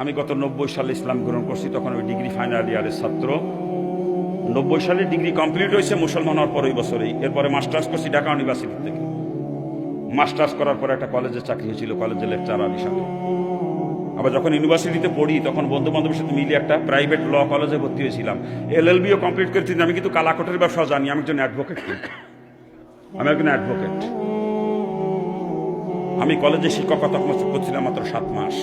আমি গত নব্বই সালে ইসলাম গ্রহণ করছি, তখন ওই ডিগ্রি ফাইনাল ইয়ারের ছাত্র। নব্বই সালে ডিগ্রি কমপ্লিট হয়েছে, মুসলমান হওয়ার পর ওই বছরেই। এরপরে মাস্টার্স করছি ঢাকা ইউনিভার্সিটি থেকে। মাস্টার্স করার পর একটা কলেজে চাকরি হয়েছিল কলেজের লেকচারার হিসাবে। আবার যখন ইউনিভার্সিটিতে পড়ি, তখন বন্ধু বান্ধবের সাথে মিলিয়ে একটা প্রাইভেট ল কলেজে ভর্তি হয়েছিলাম। এল এল বিও কমপ্লিট করেছি আমি কিন্তু কালাকটের ব্যবসা জানি, আমি একজন অ্যাডভোকেট আমি একজন অ্যাডভোকেট আমি কলেজে শিক্ষকতা করছিলাম মাত্র সাত মাস।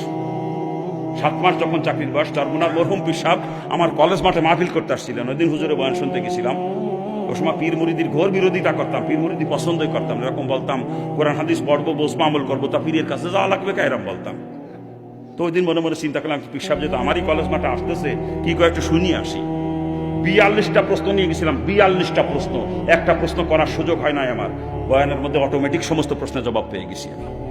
সাত মাস যখন চাকরির বয়স চরমুনার মরহুম পিসাব আমার কলেজ মাঠে মাহফিল করতে আসছিলেন। ওই দিন হুজুরে বয়ান শুনতে গেছিলাম। ওই সময় পীর মুরিদির ঘোর বিরোধিতা করতাম, পীর মুরিদি পছন্দই করতাম এরকম বলতাম, কোরআন, হাদিস পড়ব বসবো আমল করব, তা পীরের কাছে যাওয়া লাগবে কা এরকম বলতাম। তো ওই দিন মনে মনে চিন্তা করলাম, পিসাব যেহেতু আমারই কলেজ মাঠে আসতেছে, কি করে একটু শুনিয়ে আসি। বিয়াল্লিশটা প্রশ্ন নিয়ে গেছিলাম, বিয়াল্লিশটা প্রশ্ন। একটা প্রশ্ন করার সুযোগ হয় নাই আমার। বয়ানের মধ্যে অটোমেটিক সমস্ত প্রশ্নের জবাব পেয়ে গেছি আমি।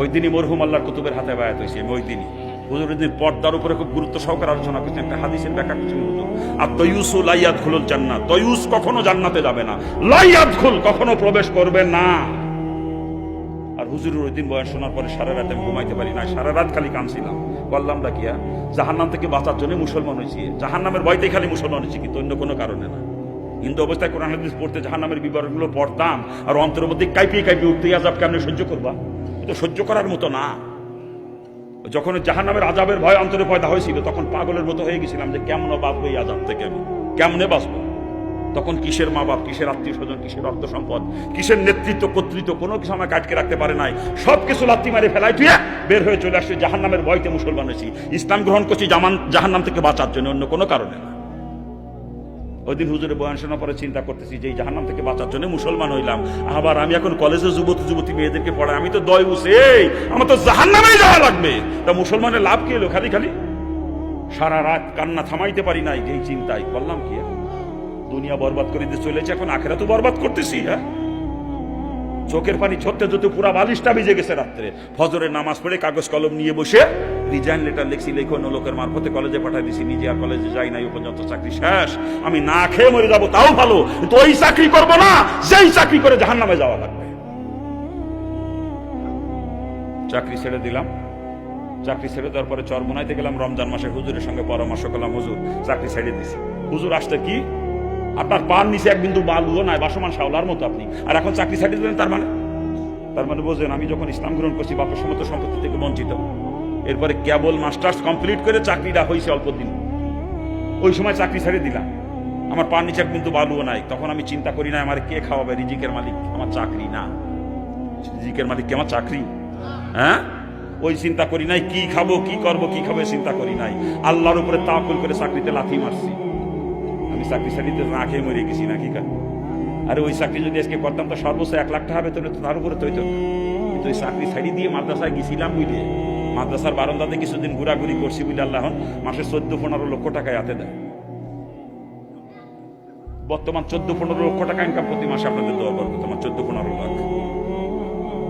ওই দিনই মরহুম আল্লাহর কুতুবের হাতে বায়াত হয়েছি আমি ওই দিনই। হুজুর দিন পর্দার উপরে খুব গুরুত্ব সহকারে আলোচনা করছেন, একটা হাদিসের ব্যাখ্যা করছেন হুজুর। আর তয়ুসু লাইয়াত খুলুল জান্নাত, তয়ুস কখনো জান্নাতে যাবে না লাইয়াত খুল কখনো প্রবেশ করবে না। আর হুজুরের ওই দিন বয়ান শোনার পরে সারা রাত আমি ঘুমাইতে পারি না সারা রাত খালি কাঁদছিলাম। বললাম ডাকিয়া জাহান্নাম থেকে বাঁচার জন্য মুসলমান হয়েছি। জাহান্নামের ভয়তেই খালি মুসলমান হয়েছি, কিন্তু অন্য কোনো কারণে না। হিন্দু অবস্থায় কোরআন হাদিস পড়তে জাহান্নামের বিবরণগুলো পড়তাম, আর অন্তরের মধ্যে কাইপিয়ে কাইপিয়ে উঠতে আজাব কেমনে সহ্য করবা? এটা সহ্য করার মতো না। যখন জাহান্নামের আজাবের ভয় অন্তরে পয়দা হয়েছিল, তখন পাগলের মতো হয়ে গেছিলাম যে কেমন বাঁচবো এই আজাব থেকে আমি? কেমনে বাঁচবো? তখন কিসের মা বাপ, কিসের আত্মীয় স্বজন, কিসের অর্থ সম্পদ, কিসের নেতৃত্ব, কর্তৃত্ব, কোনো কিছু আমাকে আটকে রাখতে পারে নাই। সব কিছু লাত্তি মারে ফেলাই তুই বের হয়ে চলে আসছে জাহান নামের ভয়তে মুসলমান হয়েছি। ইসলাম গ্রহণ করছি জামান জাহান নাম থেকে বাঁচার জন্য অন্য কোনো কারণে না। ওই হুজুরে বয়ান শোনার পরে চিন্তা করতেছি যে জাহান্নাম থেকে বাঁচার জন্য মুসলমান হইলাম। আবার আমি এখন কলেজে যুবতী যুবতী মেয়েদেরকে পড়াই, আমি তো দয় এই, আমার তো জাহান্নামেই যাওয়া লাগবে। তা মুসলমানের লাভ কি এলো খালি খালি? সারা রাত কান্না থামাইতে পারি নাই যেই চিন্তায়। বললাম কি দুনিয়া বরবাদ করে দিয়ে চলেছে, এখন আখেরা তো বরবাদ করতেছি হ্যাঁ? চোখের পানি ছত্তে যত পুরা বালিশটা ভিজে গেছে রাত্রে। ফজরের নামাজ পড়ে কাগজ কলম নিয়ে বসে রিজাইন লেটার লিখছি লেখন লোকের মারফতে কলেজে পাঠাই দিছি, নিজে আর কলেজে যাই নাই পর্যন্ত চাকরি শেষ। আমি না খেয়ে মরে যাব, তাও ভালো। কিন্তু ওই চাকরি করব না, যেই চাকরি করে জাহান নামে যাওয়া লাগবে। চাকরি ছেড়ে দিলাম। চাকরি ছেড়ে দেওয়ার পরে চরমোনাইতে গেলাম, রমজান মাসে হুজুরের সঙ্গে পরামর্শ করলাম, হুজুর, চাকরি ছেড়ে দিছি। হুজুর আসতে কি? আপনার পান নিচে এক বিন্দু বালুও নাই, বাসমান শাওলার মতো আপনি। আর এখন চাকরি ছেড়ে দিলেন তার মানে? তার মানে বোঝেন, আমি যখন ইসলাম গ্রহণ করছি, বাপের সমস্ত সম্পত্তি থেকে বঞ্চিত। এরপরে কেবল মাস্টার্স কমপ্লিট করে চাকরিটা হয়েছে অল্প দিন। ওই সময় চাকরি ছেড়ে দিলাম। আমার পান নিচে বিন্দু বালুও নাই। তখন আমি চিন্তা করি না আমার কে খাওয়াবে? রিজিকের মালিক আমার চাকরি না। রিজিকের মালিক কি আমার চাকরি? হ্যাঁ? ওই চিন্তা করি নাই, কি খাব, কি করব, কি খাব চিন্তা করি নাই। আল্লাহর উপরে তাকুল করে চাকরিতে লাথি মারছি। আমি চাকরি চাকরিতে না খেয়ে মরে গেছি নাকি কা আরে ওই চাকরি যদি আজকে করতাম, তো সর্বোচ্চ এক লাখ টাকা বেতনে তো তার উপরে তৈত। কিন্তু ওই চাকরি ছাড়ি দিয়ে মাদ্রাসায় গেছিলাম বুঝলে? মাদ্রাসার বারান্দাতে কিছুদিন ঘোরাঘুরি করছি বুঝলে আল্লাহ মাসে চোদ্দ, পনেরো লক্ষ টাকায় হাতে দেয়। বর্তমান চোদ্দ, পনেরো লক্ষ টাকা ইনকাম প্রতি মাসে আপনাদের দেওয়া করব তোমার চোদ্দ, পনেরো লাখ।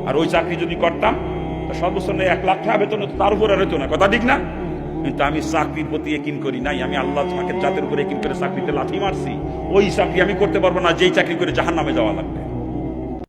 আর ওই চাকরি যদি করতাম, তা সর্বোচ্চ এক লাখ টাকা বেতন তার উপরে হতো না। কথা ঠিক না? কিন্তু আমি চাকরির প্রতি একিন করি নাই, আমি আল্লাহ তোমাকে জাতের উপরে একিন করে চাকরিতে লাথি মারছি। ওই চাকরি আমি করতে পারব না, যেই চাকরি করে জাহান নামে যাওয়া লাগবে।